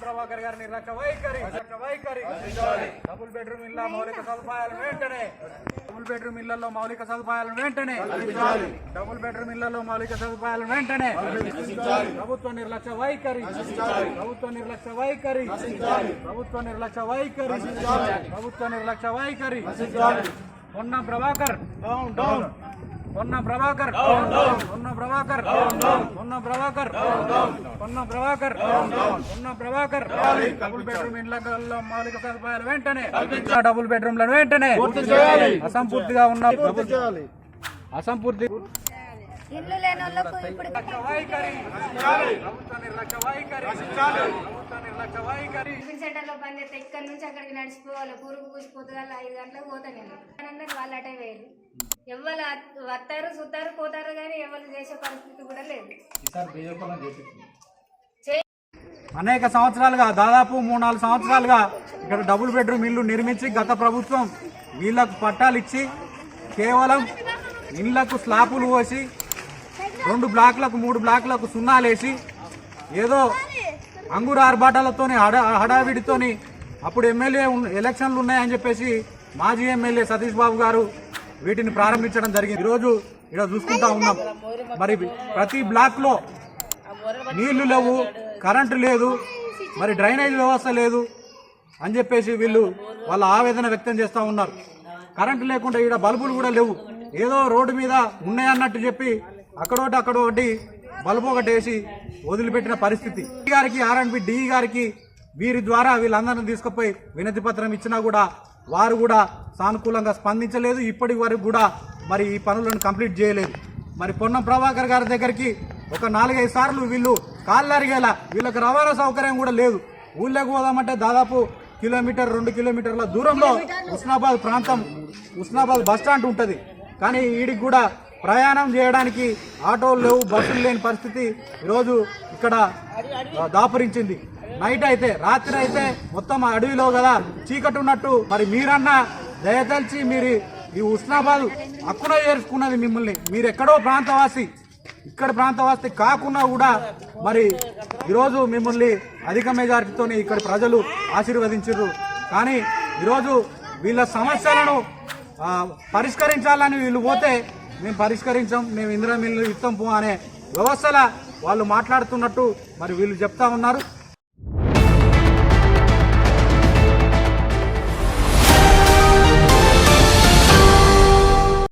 ప్రభాకర్ గారి నిర్లక్ష్య వైఖరి వైఖరి డబుల్ బెడ్రూమ్ ఇళ్ళ మౌలిక సదుపాయాలను వెంటనే డబుల్ బెడ్రూమ్ ఇళ్ళలో మౌలిక సదుపాయాలను వెంటనే డబుల్ బెడ్రూమ్ ఇళ్ళలో మౌలిక సదుపాయాలను వెంటనే ప్రభుత్వ నిర్లక్ష్య వైఖరి ప్రభుత్వ నిర్లక్ష్య వైఖరి ప్రభుత్వ నిర్లక్ష్య వైఖరి ప్రభుత్వ నిర్లక్ష్య వైఖరి ప్రభాకర్ డౌన్ డౌన్ పొన్న ప్రభాకర్ పొన్న ప్రభాకర్ పొన్న ప్రభాకర్ పొన్న ప్రభాకర్ పొన్న ప్రభాకర్. డబుల్ బెడ్రూమ్ ఇండ్లలో మౌలిక సదుపాయాలు వెంటనే. డబుల్ బెడ్రూమ్లను వెంటనే. అసంపూర్తిగా ఉన్న అసంపూర్తి ఇల్లు లేని వాళ్ళకు ఇప్పుడు వైఖరి. ప్రభుత్వ నిర్లక్ష్య వైఖరి. ప్రభుత్వ నిర్లక్ష్య వైఖరి టిఫిన్ సెంటర్లో పని చేస్తే ఇక్కడ నుంచి అక్కడికి నడిచిపోవాలి? పురుగు పూసిపోతుంది ఐదు గంటలకు పోతా నేను వాళ్ళు అటే వేయాలి ఎవరు వస్తారు చూస్తారు పోతారు కానీ ఎవరు చేసే పరిస్థితి కూడా లేదు. అనేక సంవత్సరాలుగా దాదాపు మూడు నాలుగు సంవత్సరాలుగా ఇక్కడ డబుల్ బెడ్రూమ్ ఇల్లు నిర్మించి గత ప్రభుత్వం వీళ్ళకు పట్టాలు ఇచ్చి కేవలం ఇళ్ళకు స్లాపులు పోసి రెండు బ్లాక్లకు మూడు బ్లాక్లకు సున్నాలేసి ఏదో అంగుర ఆర్భాటాలతోని హడా హడావిడితోని అప్పుడు ఎమ్మెల్యే ఎలక్షన్లు ఉన్నాయని చెప్పేసి మాజీ ఎమ్మెల్యే సతీష్ బాబు గారు వీటిని ప్రారంభించడం జరిగింది. ఈరోజు ఇక్కడ చూసుకుంటా ఉన్నాం. మరి ప్రతి బ్లాక్లో నీళ్ళు లేవు కరెంటు లేదు మరి డ్రైనేజ్ వ్యవస్థ లేదు అని చెప్పేసి వీళ్ళు వాళ్ళ ఆవేదన వ్యక్తం చేస్తూ ఉన్నారు. కరెంటు లేకుండా ఈడ బల్బులు కూడా లేవు. ఏదో రోడ్డు మీద ఉన్నాయన్నట్టు చెప్పి అక్కడోటి అక్కడోటి వేసి వదిలిపెట్టిన పరిస్థితి. గారికి ఆర్ఎండ్బి డి గారికి వీరి ద్వారా వీళ్ళందరిని తీసుకుపోయి వినతి పత్రం ఇచ్చినా కూడా వారు కూడా సానుకూలంగా స్పందించలేదు. ఇప్పటి వరకు కూడా మరి ఈ పనులను కంప్లీట్ చేయలేదు. మరి పొన్నం ప్రభాకర్ గారి దగ్గరికి ఒక నాలుగైదు సార్లు వీళ్ళు కాళ్ళు అరిగేలా వీళ్ళకి రవాణా సౌకర్యం కూడా లేదు. ఊళ్ళోకి పోదామంటే దాదాపు కిలోమీటర్ రెండు కిలోమీటర్ల దూరంలో ఉస్నాబాద్ ప్రాంతం ఉస్నాబాద్ బస్ స్టాండ్ ఉంటుంది. కానీ వీడికి కూడా ప్రయాణం చేయడానికి ఆటోలు లేవు బస్సులు లేని పరిస్థితి ఈరోజు ఇక్కడ దాపురించింది. నైట్ అయితే రాత్రి అయితే మొత్తం అడవిలో కదా చీకటి ఉన్నట్టు. మరి మీరన్నా దయతలిచి మీరు ఈ ఉస్నాబాద్ అక్కడ చేర్చుకున్నది మిమ్మల్ని. మీరు ఎక్కడో ప్రాంతవాసి ఇక్కడ ప్రాంతవాసి కాకుండా కూడా మరి ఈరోజు మిమ్మల్ని అధిక మెజారిటీతో ఇక్కడ ప్రజలు ఆశీర్వదించారు కానీ ఈరోజు వీళ్ళ సమస్యలను పరిష్కరించాలని వీళ్ళు పోతే మేము పరిష్కరించాం మేము ఇందిరా మిల్లు ఇస్తాం పో అనే వ్యవస్థల వాళ్ళు మాట్లాడుతున్నట్టు మరి వీళ్ళు చెప్తా ఉన్నారు.